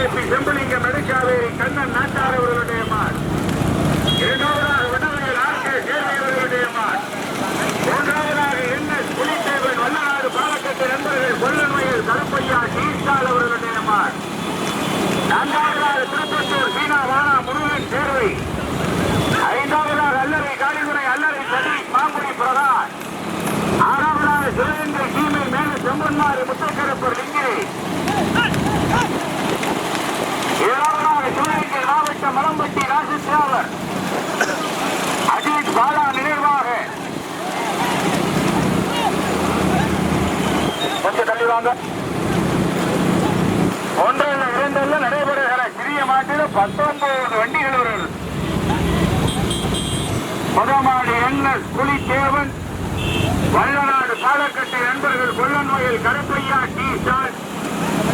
Pudupatti KKP Sembalingam Nadukkaveri Kannan Nattar அவர்களுடைய மாட் இரண்டாவதாக வட்டவரையில் RK Servai அவர்களுடைய மாட் மூன்றாவதாக என்ன புலித்தேவன் வல்லநாடு பாலக்கட்டு நண்பர்கள் கொல்லன்மையில் கருப்பையா டீஸ்டால் அவர்களுடைய மாட் நான்காவதாக திருப்பத்தூர் சீனா வானா முருகன் சேர்வை. ஐந்தாவதாக அல்லறை காலிமுறை அல்லறை சதீஷ் மாங்குடி பிரதான். ஆறாவதாக சிவகங்கை சீமை மேலும் செம்பன்மாரி முத்தக்கரப்பர் லிங்கே ஏழாவதாக சிவகங்கை மலம்பட்டி ராஜசியாவர் அஜித் பாலா நினைவாக. கொஞ்சம் தள்ளி வாங்க. நடைபெறுகிற சிறிய மாட்டில் பத்தொன்பது வண்டிகள் வருகிறது முதமாடு என்எஸ் புலித்தேவன். வல்லநாடு பாலக்கட்டு நண்பர்கள் கொல்லன்மையில் கருப்பையா டி ஸ்டார்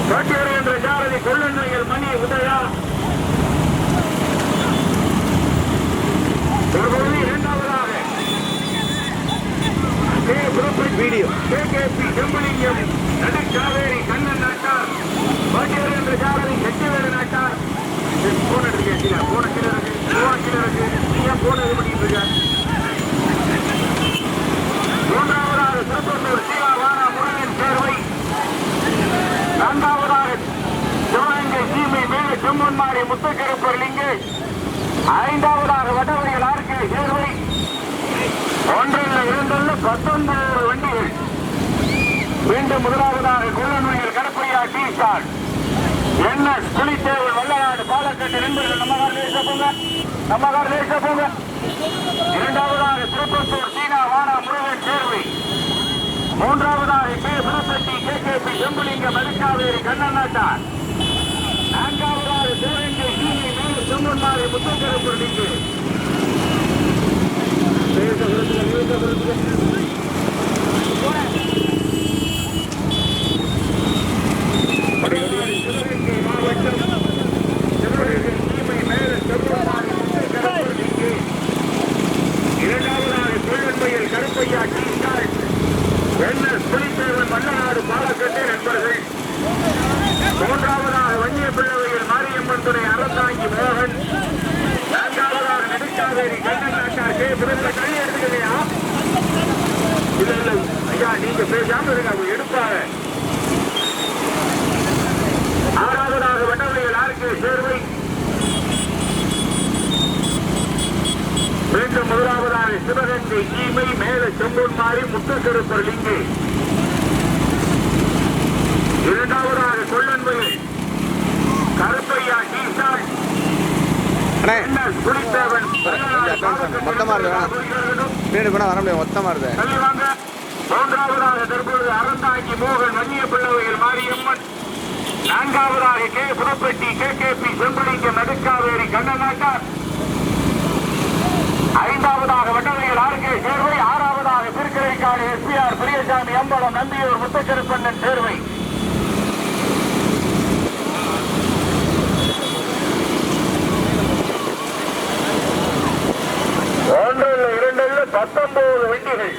போட்டி வருகின்ற ஜாரதி கொல்லன்மையில் மணி உதயா. தற்போது இரண்டாவதாக K. Puduppatti video. KKP Sembalingam Nadukkaveri Kannan Nattar போட்டி வருகின்ற ஜாரதி செட்டிவேடு நாட்டார் போன் எடுத்துக்க போன கீழே இருக்கு ரூபா கீழே இருக்கு நீ ஏன் போன் இது பண்ணிட்டு இருக்க மூன்றாவதாக திருப்பத்தூர் சீலா வானா முருகன் சேர்வை நான்காவதாக சிவகங்கை சீமை மேல செம்மன்மாரி முத்தக்கருப்பர் லிங்கேஷ் ஐந்தாவதாக வடவரையில் ஆர்கே சேர்வை ஒன்றில் இரண்டில் பத்தொன்பது வண்டிகள் மீண்டும் முதலாவதாக கொல்லன்மையில் கடப்பையா டி ஸ்டார் என்ன புலித்தேவன் வல்லநாடு பாலக்கட்டு நண்பர்கள் நம்ம கார் லேச போங்க நம்ம கார் லேச போங்க இரண்டாவதாக திருப்பத்தூர் சீனா வானா முருகன் சேர்வை மூன்றாவதாக K Puduppatti K. K. P. Sembalingam Madhukkaveri Kannan Nattar நான்காவதாக சிவகங்கை சீனி மேல செம்மன்மாரி முத்தக்கருப்பூர் லிங்கு Thank you பேச விருதுக சிவகங்கை மாவட்டம் சிவகங்கை சீமை மேல செம்மன்மாரி முத்தக்கருப்பூர் லிங்கு இரண்டாவதாக கொள்ளன்மையில் Karuppaiya tea stall NS Pulithevan Mannanadu Palakattu நண்பர்கள் மூன்றாவதாக வன்னிய பிள்ளவையில் மாரியம்மன் துணை அரசாங்கி மோகன். நான்காவதாக நெடுக்காவேரி கண்ணன் நாட்டா கே பிறந்த கையை எடுத்துக்கலையா இல்ல இல்லை ஐயா நீங்க பேசாம இருங்க அவங்க எடுப்பாங்க ஆறாவதாக வட்டவரையில் ஆர்கே சேர்வை. மீண்டும் முதலாவதாக சிவகங்கை சீமை மேல செம்பொன்மாரி முத்துக்கருப்பர் லிங்கு இரண்டாவதாக கொல்லன்மையில் கருப்பையா என்எஸ் புலித்தேவன் மொத்தமா இருக்கு கூட வர முடியாது மூன்றாவதாக தற்பொழுது அறந்தாங்கி மோகன் வன்னிய பிள்ளவையில் மாரியம்மன். நான்காவதாக K. Puduppatti K. K. P. Sembalingam Nadukkaveri Kannanattar. ஐந்தாவதாக வட்டவையில் ஆர்கே சேர்வை ஆறாவதாக திருக்கரைக்காடு எஸ்பிஆர் பெரியசாமி அம்பலம் நம்பியூர் முத்தக்கருப்பண்ணன் சேர்வை. ஒன்றில் இரண்டில் பத்தொன்பது வண்டிகள்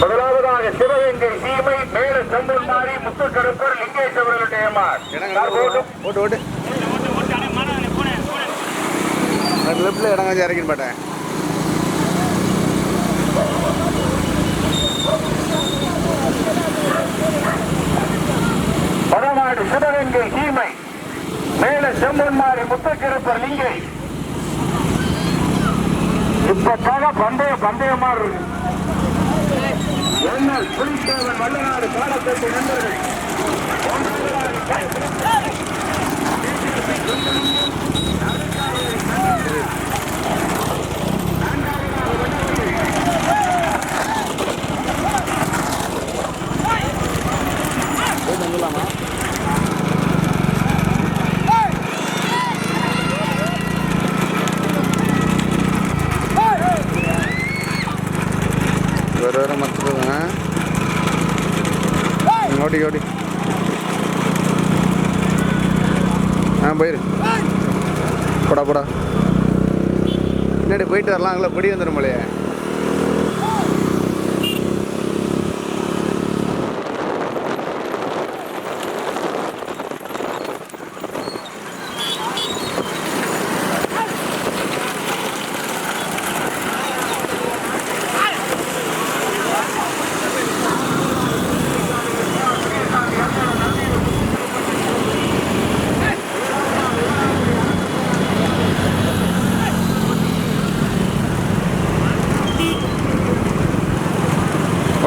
முதலாவதாக சிவகங்கை சீமை மேல செம்பன்மாரி முத்துக்கருப்பர் லிங்கேஷ் அவர்களுடைய மார். போட்டும் ஓட்டு ஓட்டு லெஃப்டில் இடம் கொஞ்சம் இறக்கின்னு பாட்டேன் வடநாடு சிவகங்கை சீமை. மேல செம்பன்மாரி முத்தக்கிருப்பர் லிங்கை. இப்பக்காக பந்தய பந்தயமா இருக்கு என்ன புலித்தேவன் வல்லநாடு பாடப்பட்டு நண்பர்கள். போயிட்டு வரலாம் அங்கே பொடி வந்துடும் போலையே.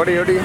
ஓடி ஓடி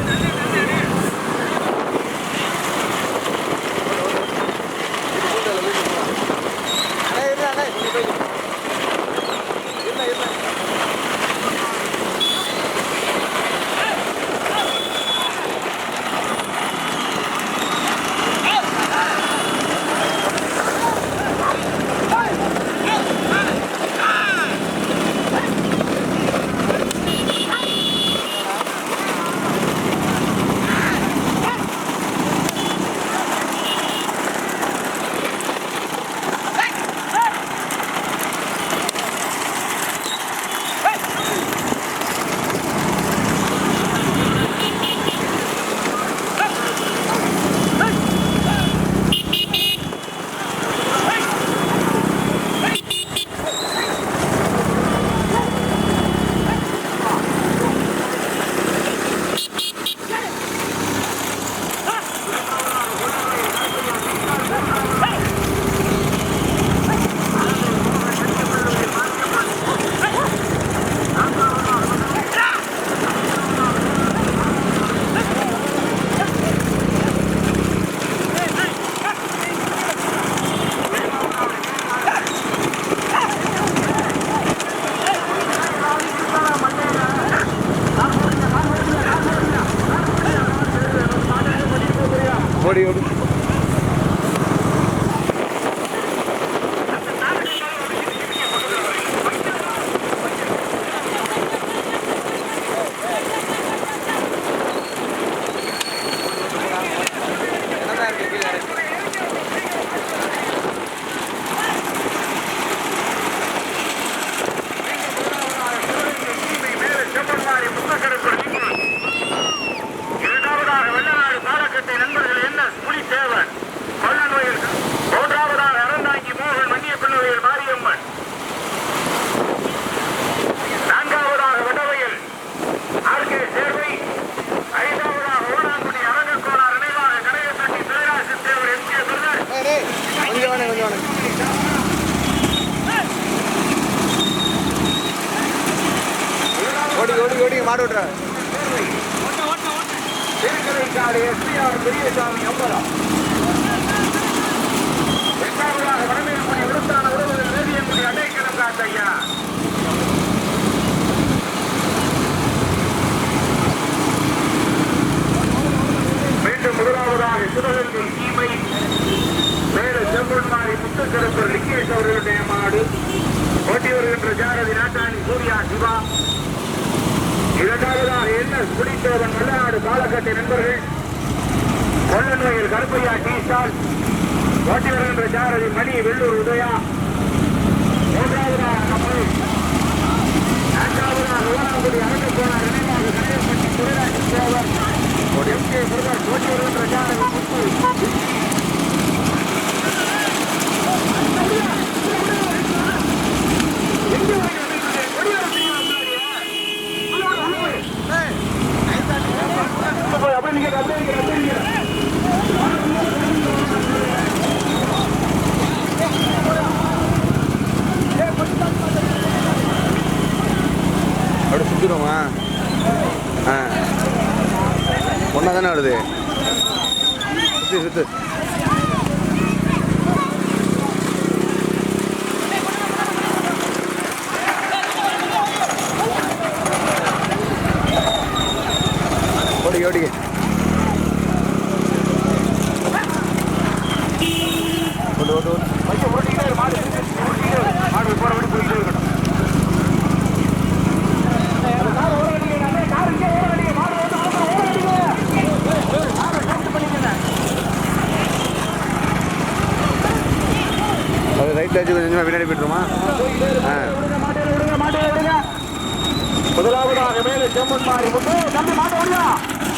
முதலாவதாக மேலே செம்மன் மாறி முத்து தம்பி மாட்டை விடுங்க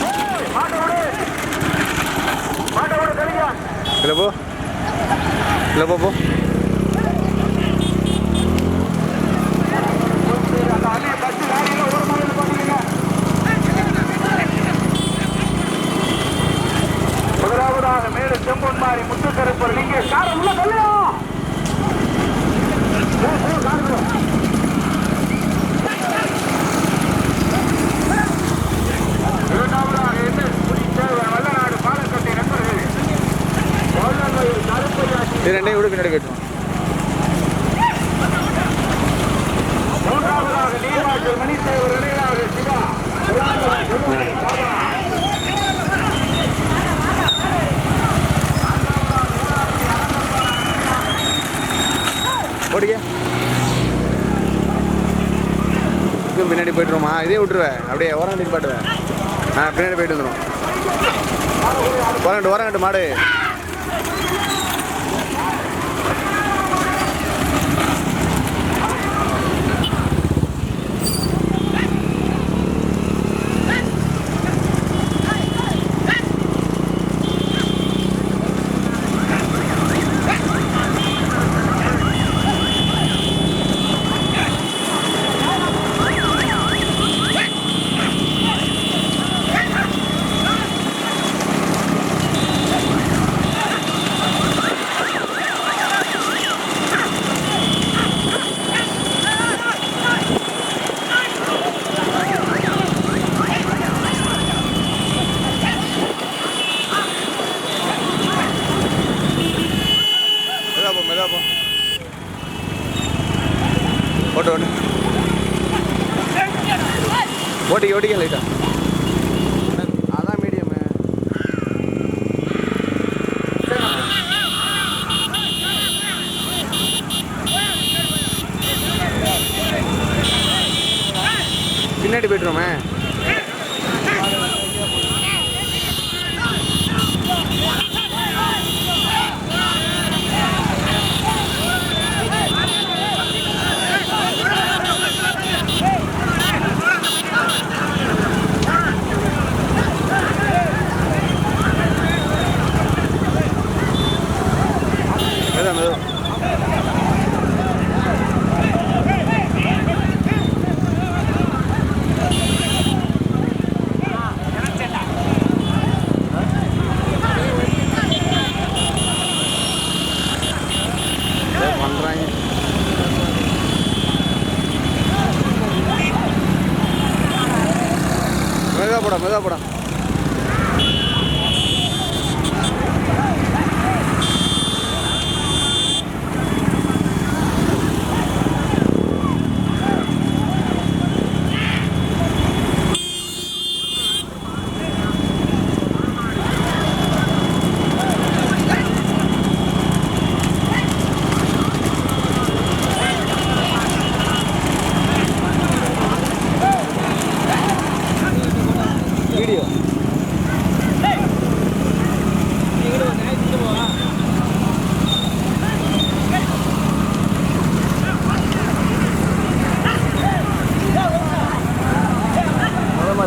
ஏய், மாட்டை விடு மாட்டை விடு தெரியுங்க இல்லை போ. இல்லை போ போ அந்த அண்ணியை பத்து லாரியில ஒரு முறையில் பண்ணுங்க முதலாவதாக மேலே செம்பொன் மாறி முத்துக்கருப்பர் நீங்க கார உள்ள தள்ளியா இரண்டாவதாக என்ன தேவை வல்லநாடு பாலக்கட்டை நண்பர்கள் கொல்லமயில் கருப்பையாட்சி இது ரெண்டையும் விட பின்னாடி சிவா. ஓடிக்க. இதுவும் பின்னாடி போய்ட்டுருமா இதே விட்டுருவேன் அப்படியே ஓரங்கட்டி பாட்டுவேன் ஆ பின்னாடி போயிட்டு வந்துடும் ஓரங்கட்டு ஓரங்கட்டு மாடு. সিকিউরিটি গেল এটা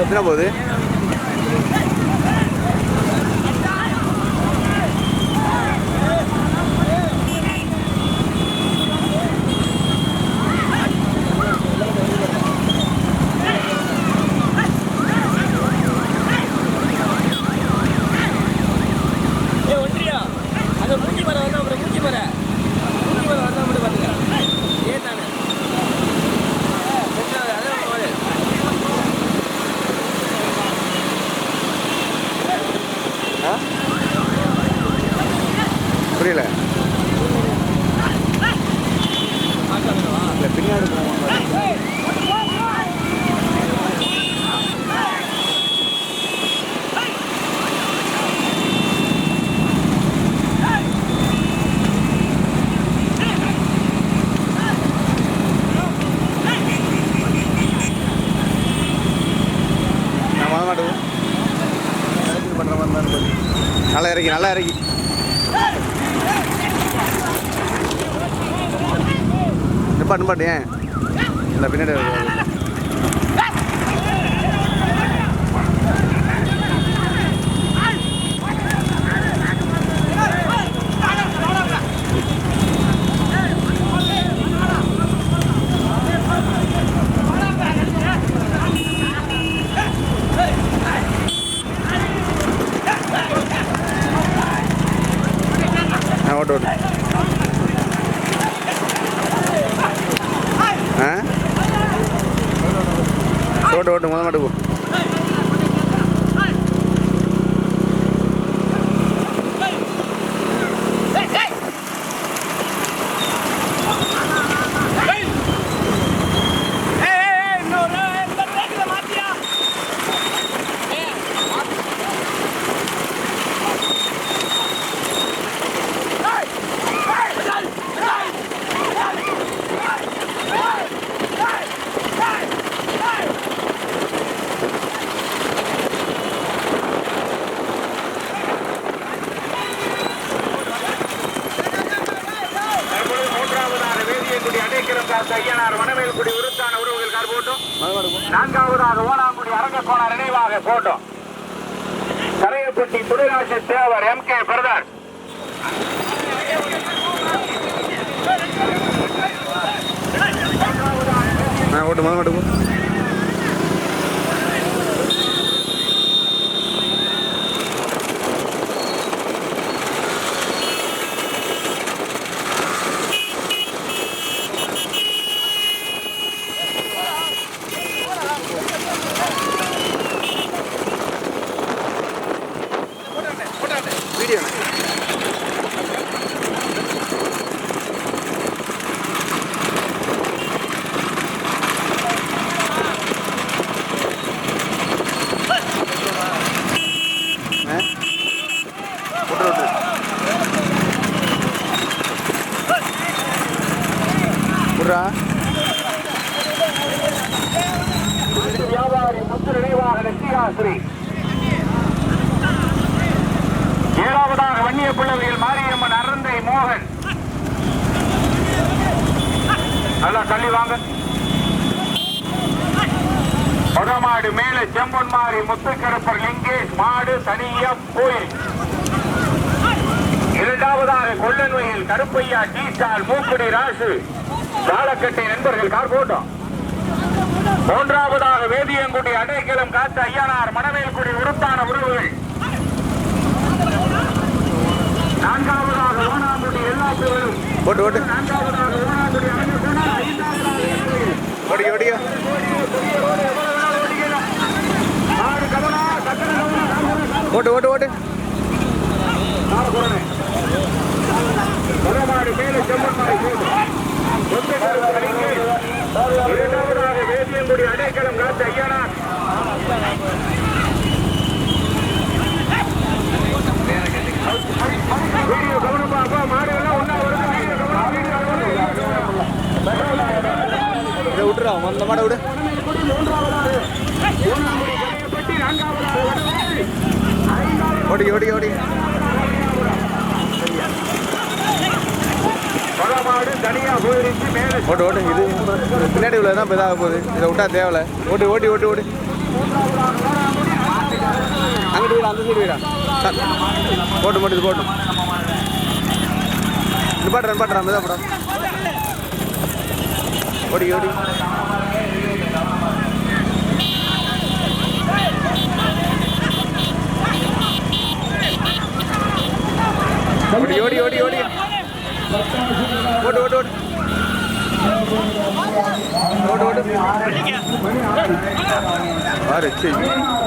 எத்தனை போகுது புரியல. இல்லை பின்னாடி. நல்லா இறக்கி நல்லா இறக்கி. அன்பா அன்பா இல்லை பின்னாடி வருது. ஆ ஓட்டு ஓட்டு ஆ ஓட்டு ஓட்டு முத மாட்டு போ தற்பொழுது மூன்றாவதாக காத்த ஐயனார் வனவேல்குடி உருத்தான உறவுகள் கார் போட்டும். நான்காவதாக ஓனாங்குடி அரங்கக்கோண நினைவாக போட்டோம். Karaiyappatti Durairaja Thevar M. K. Brother. ஆ ஓட்டு முத மாட்டு போ வீடியோ நல்லா தள்ளி வாங்க. முதமாடு மேல செம்பொன் மாறி முத்துக்கருப்பர் லிங்கேஷ் மாடு தனியா கோயில். இரண்டாவதாக கொல்லன்வையில் கருப்பையா டி ஸ்டால் மூக்குடி ராசு வாழக்கட்டை நண்பர்கள் கார் போட்டோம் மூன்றாவதாக வேதியங்குடி அடைக்கலம் காத்த ஐயனார் மணவேல்குடி உருத்தான உறவுகள் நான்காவதாக ஓனாங்குடி எல்லா ஓட்டு நான்காவதாக ஓனாங்குடி எல்லையில். ஓடிக்க ஓடிக்க பெரிய ரோடு எவ்வளவு நாள் ஓடிக்கல? ஆறு கவனா, சக்கர கவனா, காங்கர கவனா. ஓட்டு ஓட்டு ஓட்டு காரக்குறனே. வடமாடு மேலே செம்மன்மாரி போடு. ஒத்த கருப்பு அணிக்கு. இரண்டாவதாக வேதியங்குடி அடைக்கலம் காத்த ஐயனார் வீடியோ கவனமா அப்பா மாடு எல்லாம் ஒண்ணா வருது வீடியோ கவனம் வீடியோ விட்டுறா அந்த மாடை விடு. பட்டி தனியா போயிருச்சு மேலே. ஓட்டு ஓட்டு இது பின்னாடி உள்ள தான் இதாக போகுது. இதை விட்டா தேவையில்ல. ஓட்டு ஓட்டி ஓட்டி ஓட்டு அங்கிட்டு வீடா அந்த சைடு வீடா? போட்டு இது போட்டு. நிப்பாட்டுறேன் நிப்பாட்டுறேன் மெதா போடா. ஓடி ஓடி. ஓடி ஓடி ஓடி ஓடி ஓட்டு ஓட்டு ஓட்டு ஓட்டு ஓட்டு பாரு சரி